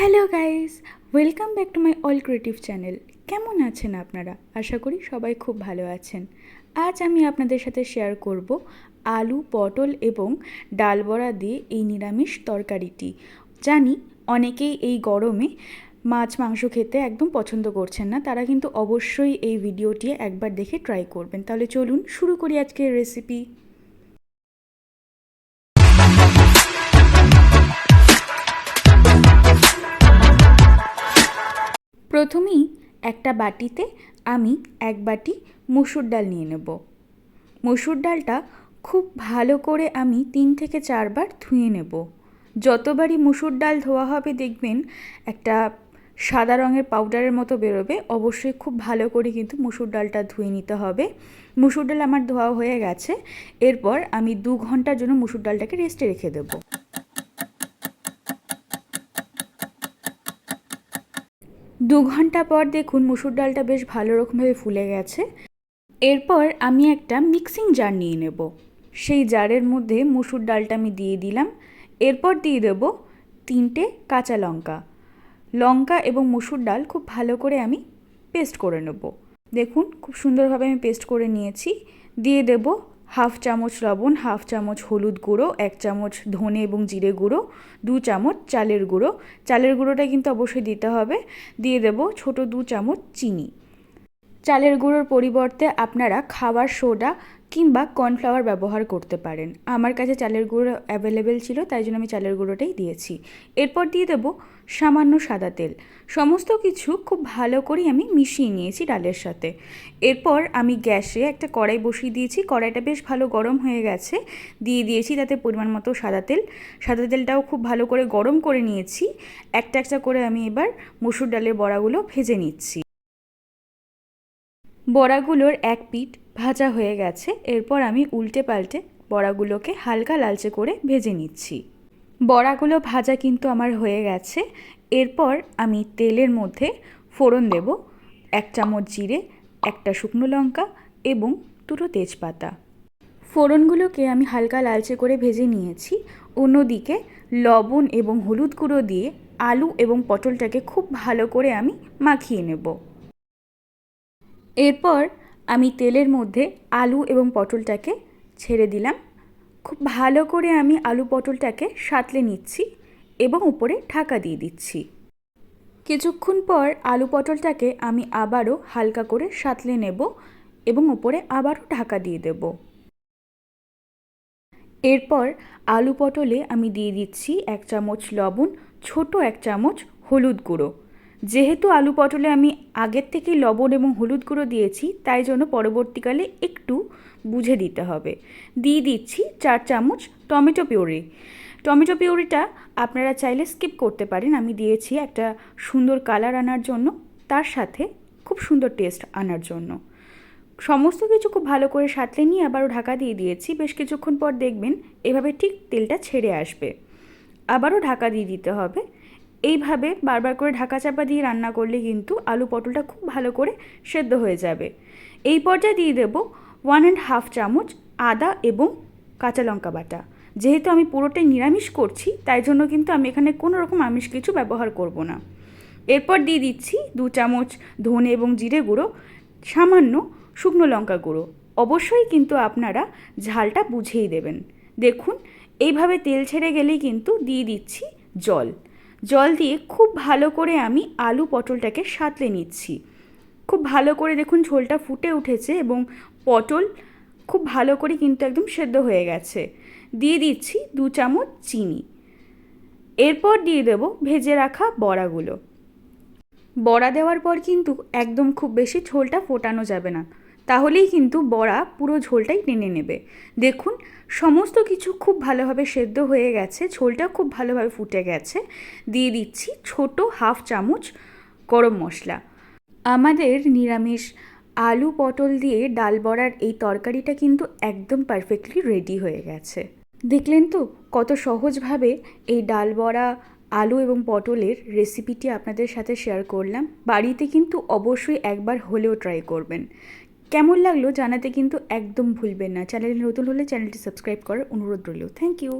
Hello guys, welcome back to my all creative channel. কেমন আছেন আপনারা? আশা করি সবাই খুব ভালো আছেন। আজ আমি আপনাদের সাথে শেয়ার করব আলু, পটল এবং ডাল বড়া দিয়ে এই নিরামিষ তরকারিটি। জানি অনেকেই এই গরমে মাছ, মাংস খেতে একদম পছন্দ করছেন না, তারা কিন্তু অবশ্যই এই ভিডিওটি একবার দেখে ট্রাই করবেন। তাহলে চলুন শুরু করি আজকের রেসিপি প্রথমেই একটা বাটিতে আমি এক বাটি মুসুর ডাল নিয়ে নেব। মুসুর ডালটা খুব ভালো করে আমি তিন থেকে চারবার ধুয়ে নেব। যতবারই মুসুর ডাল ধোয়া হবে দেখবেন একটা সাদা রঙের পাউডারের মতো বেরোবে। অবশ্যই খুব ভালো করে কিন্তু মুসুর ডালটা ধুয়ে নিতে হবে। মুসুর ডাল আমার ধোয়া হয়ে গেছে। এরপর আমি দু ঘণ্টার জন্য মুসুর ডালটাকে রেস্টে রেখে দেবো। দু ঘণ্টা পর দেখুন মুসুর ডালটা বেশ ভালো রকমভাবে ফুলে গেছে। এরপর আমি একটা মিক্সিং জার নিয়ে নেব। সেই জারের মধ্যে মুসুর ডালটা আমি দিয়ে দিলাম। এরপর দিয়ে দেব তিনটে কাঁচা লঙ্কা। লঙ্কা এবং মুসুর ডাল খুব ভালো করে আমি পেস্ট করে নেব। দেখুন, খুব সুন্দরভাবে আমি পেস্ট করে নিয়েছি। দিয়ে দেব হাফ চামচ লবণ, হাফ চামচ হলুদ গুঁড়ো, এক চামচ ধনে এবং জিরে গুঁড়ো, দু চামচ চালের গুঁড়ো। চালের গুঁড়োটা কিন্তু অবশ্যই দিতে হবে। দিয়ে দেব ছোট দু চামচ চিনি। চালের গুঁড়োর পরিবর্তে আপনারা খাবার সোডা কিংবা কর্নফ্লাওয়ার ব্যবহার করতে পারেন। আমার কাছে চালের গুঁড়ো অ্যাভেলেবেল ছিল, তাই জন্য আমি চালের গুঁড়োটাই দিয়েছি। এরপর দিয়ে দেব সামান্য সাদা তেল। সমস্ত কিছু খুব ভালো করে আমি মিশিয়ে নিয়েছি ডালের সাথে। এরপর আমি গ্যাসে একটা কড়াই বসিয়ে দিয়েছি। কড়াইটা বেশ ভালো গরম হয়ে গেছে। দিয়ে দিয়েছি তাতে পরিমাণ মতো সাদা তেল। সাদা তেলটাও খুব ভালো করে গরম করে নিয়েছি। একটা একটা করে আমি এবার মসুর ডালের বড়াগুলো ভেজে নিচ্ছি। বড়াগুলোর এক পিঠ ভাজা হয়ে গেছে। এরপর আমি উল্টে পাল্টে বড়াগুলোকে হালকা লালচে করে ভেজে নিচ্ছি। বড়াগুলো ভাজা কিন্তু আমার হয়ে গেছে। এরপর আমি তেলের মধ্যে ফোড়ন দেব, এক চামচ জিরে, একটা শুকনো লঙ্কা এবং দুটো তেজপাতা। ফোড়নগুলোকে আমি হালকা লালচে করে ভেজে নিয়েছি। অন্যদিকে লবণ এবং হলুদ গুঁড়ো দিয়ে আলু এবং পটলটাকে খুব ভালো করে আমি মাখিয়ে নেব। এরপর আমি তেলের মধ্যে আলু এবং পটলটাকে ছেড়ে দিলাম। খুব ভালো করে আমি আলু পটলটাকে সাঁতলে নিচ্ছি এবং উপরে ঢাকা দিয়ে দিচ্ছি। কিছুক্ষণ পর আলু পটলটাকে আমি আবারও হালকা করে সাঁতলে নেব এবং উপরে আবারও ঢাকা দিয়ে দেব। এরপর আলু পটলে আমি দিয়ে দিচ্ছি এক চামচ লবণ, ছোট এক চামচ হলুদ গুঁড়ো। যেহেতু আলু পটলে আমি আগের থেকেই লবণ এবং হলুদ গুঁড়ো দিয়েছি, তাই জন্য পরবর্তীকালে একটু বুঝে দিতে হবে। দিয়ে দিচ্ছি চার চামচ টমেটো পিউরি। টমেটো পিউরিটা আপনারা চাইলে স্কিপ করতে পারেন, আমি দিয়েছি একটা সুন্দর কালার আনার জন্য, তার সাথে খুব সুন্দর টেস্ট আনার জন্য। সমস্ত কিছু খুব ভালো করে সাঁতলে নিয়ে আবারও ঢাকা দিয়ে দিয়েছি, বেশ কিছুক্ষণ পর দেখবেন এভাবে ঠিক তেলটা ছেড়ে আসবে। আবারও ঢাকা দিয়ে দিতে হবে। এইভাবে বারবার করে ঢাকা চাপা দিয়ে রান্না করলে কিন্তু আলু পটলটা খুব ভালো করে সেদ্ধ হয়ে যাবে। এই পর্যায়ে দিয়ে দেব ওয়ান অ্যান্ড হাফ চামচ আদা এবং কাঁচা লঙ্কা বাটা। যেহেতু আমি পুরোটাই নিরামিষ করছি, তাই জন্য কিন্তু আমি এখানে কোনো রকম আমিষ কিছু ব্যবহার করব না। এরপর দিয়ে দিচ্ছি দু চামচ ধনে এবং জিরে গুঁড়ো, সামান্য শুকনো লঙ্কা গুঁড়ো। অবশ্যই কিন্তু আপনারা ঝালটা বুঝেই দেবেন। দেখুন, এইভাবে তেল ছেড়ে গেলেই কিন্তু দিয়ে দিচ্ছি জল। জল দিয়ে খুব ভালো করে আমি আলু পটলটাকে সাঁতলে নিচ্ছি। খুব ভালো করে দেখুন ঝোলটা ফুটে উঠেছে এবং পটল খুব ভালো করে কিন্তু একদম সেদ্ধ হয়ে গেছে। দিয়ে দিচ্ছি দু চামচ চিনি। এরপর দিয়ে দেব ভেজে রাখা বড়াগুলো। বড়া দেওয়ার পর কিন্তু একদম খুব বেশি ঝোলটা ফোটানো যাবে না। তাহলেই কিন্তু বড়া পুরো ঝোলটাই টেনে নেবে। দেখুন, সমস্ত কিছু খুব ভালোভাবে সেদ্ধ হয়ে গেছে, ঝোলটা খুব ভালোভাবে ফুটে গেছে। দিয়ে দিচ্ছি ছোট হাফ চামচ গরম মশলা। আমাদের নিরামিষ আলু পটল দিয়ে ডাল বড়ার এই তরকারিটা কিন্তু একদম পারফেক্টলি রেডি হয়ে গেছে। দেখলেন তো কত সহজভাবে এই ডাল বড়া, আলু এবং পটলের রেসিপিটি আপনাদের সাথে শেয়ার করলাম। বাড়িতে কিন্তু অবশ্যই একবার হলেও ট্রাই করবেন। কেমন লাগল জানাতে কিন্তু একদম ভুলবেন না। চ্যানেলটি নতুন হলে চ্যানেলটি সাবস্ক্রাইব করার অনুরোধ রইল। Thank you